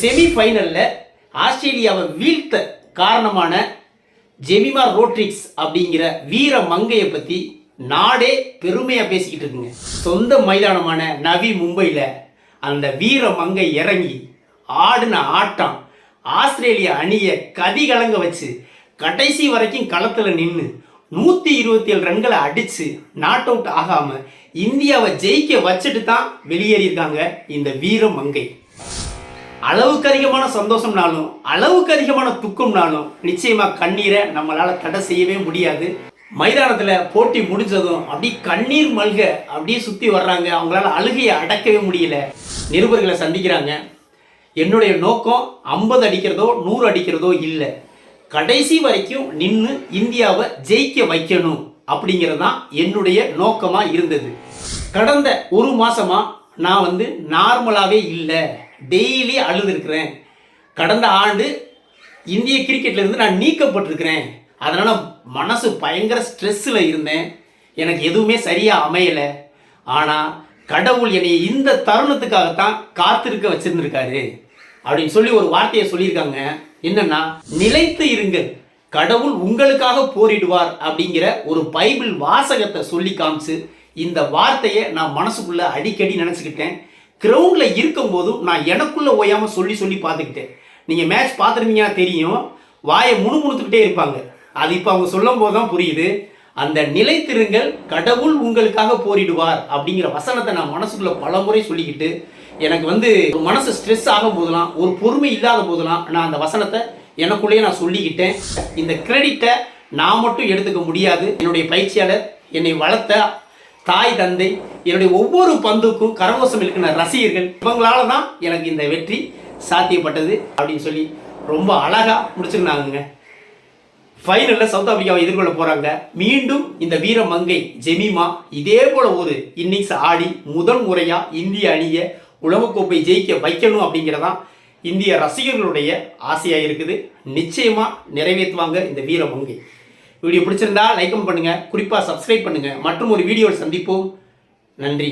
Semi ஃபைனலில் ஆஸ்திரேலியாவை வீழ்த்த காரணமான ஜெமிமா ரோட்ரிக்ஸ் அப்படிங்கிற வீர மங்கையை பற்றி நாடே பெருமையாக பேசிக்கிட்டு இருக்குங்க. சொந்த மைதானமான நவி மும்பையில் அந்த வீர மங்கை இறங்கி ஆடின ஆட்டம் ஆஸ்திரேலிய அணியை கதி கலங்க வச்சு கடைசி வரைக்கும் களத்தில் நின்று நூற்றி இருபத்தி ஏழு ரன்களை அடித்து நாட் அவுட் ஆகாமல் இந்தியாவை ஜெயிக்க வச்சுட்டு தான் வெளியேறியிருக்காங்க இந்த வீர மங்கை. அளவுக்கு அதிகமான சந்தோஷம்னாலும் அளவுக்கு அதிகமான துக்கம்னாலும் நிச்சயமாக கண்ணீரை நம்மளால் தடை செய்யவே முடியாது. மைதானத்தில் போட்டி முடிஞ்சதும் அப்படி கண்ணீர் மல்க அப்படியே சுற்றி வர்றாங்க. அவங்களால அழுகையை அடக்கவே முடியல. நிருபர்களை சந்திக்கிறாங்க. என்னுடைய நோக்கம் ஐம்பது அடிக்கிறதோ நூறு அடிக்கிறதோ இல்லை. கடைசி வரைக்கும் நின்று இந்தியாவை ஜெயிக்க வைக்கணும் அப்படிங்கிறது தான் என்னுடைய நோக்கமாக இருந்தது. கடந்த ஒரு மாதமாக நான் வந்து நார்மலாகவே இல்லை. டெய்லி அழுதுருக்கிறேன். கடந்த ஆண்டு இந்திய கிரிக்கெட்லேருந்து நான் நீக்கப்பட்டிருக்கிறேன். அதனால் மனசு பயங்கர ஸ்ட்ரெஸ்ஸில் இருந்தேன். எனக்கு எதுவுமே சரியாக அமையலை. ஆனால் கடவுள் என்னை இந்த தருணத்துக்காகத்தான் காத்திருக்க வச்சிருந்திருக்காரு. அப்படின்னு சொல்லி ஒரு வார்த்தையை சொல்லியிருக்காங்க. என்னன்னா நிலைத்து இருங்கள். கடவுள் உங்களுக்காக போரிடுவார் அப்படிங்கிற ஒரு பைபிள் வாசகத்தை சொல்லி காமிச்சு இந்த வார்த்தையை நான் மனசுக்குள்ள அடிக்கடி நினச்சிக்கிட்டேன். கிரவுண்டில் இருக்கும்போதும் நான் எனக்குள்ளே ஓயாமல் சொல்லி சொல்லி பார்த்துக்கிட்டேன். நீங்கள் மேட்ச் பார்த்துருந்தீங்கன்னா தெரியும். வாயை முணுமுணுத்துக்கிட்டே இருப்பாங்க. அது இப்போ அவங்க சொல்லும் போது தான் புரியுது. அந்த நிலைத்திருங்கள் கடவுள் உங்களுக்காக போரிடுவார் அப்படிங்கிற வசனத்தை நான் மனசுக்குள்ளே பல முறை சொல்லிக்கிட்டு எனக்கு வந்து மனசு ஸ்ட்ரெஸ் ஆகும் போதெல்லாம் ஒரு பொறுமை இல்லாத போதெல்லாம் நான் அந்த வசனத்தை எனக்குள்ளேயே நான் சொல்லிக்கிட்டேன். இந்த கிரெடிட்டை நான் மட்டும் எடுத்துக்க முடியாது. என்னுடைய பயிற்சியாளர் என்னை வளர்த்த தாய் தந்தை என்னுடைய ஒவ்வொரு பந்துக்கும் கரகோஷம் இருக்கிற ரசிகர்கள் இவங்களால தான் எனக்கு இந்த வெற்றி சாத்தியப்பட்டது அப்படின்னு சொல்லி ரொம்ப அழகா முடிச்சிருந்தாங்க ஃபைனலில் சவுத் ஆப்பிரிக்காவை எதிர்கொள்ள போகிறாங்க மீண்டும் இந்த வீர மங்கை ஜெமிமா இதே போல் ஒரு இன்னிங்ஸ் ஆடி முதல் முறையாக இந்திய அணியை உலகக்கோப்பை ஜெயிக்க வைக்கணும் அப்படிங்கிறதான் இந்திய ரசிகர்களுடைய ஆசையாக இருக்குது. நிச்சயமாக நிறைவேற்றுவாங்க இந்த வீர மங்கை. வீடியோ பிடிச்சிருந்தா லைக்கும் பண்ணுங்கள் குறிப்பாக சப்ஸ்கிரைப் பண்ணுங்கள் மற்றும் ஒரு வீடியோவில் சந்திப்போம். நன்றி.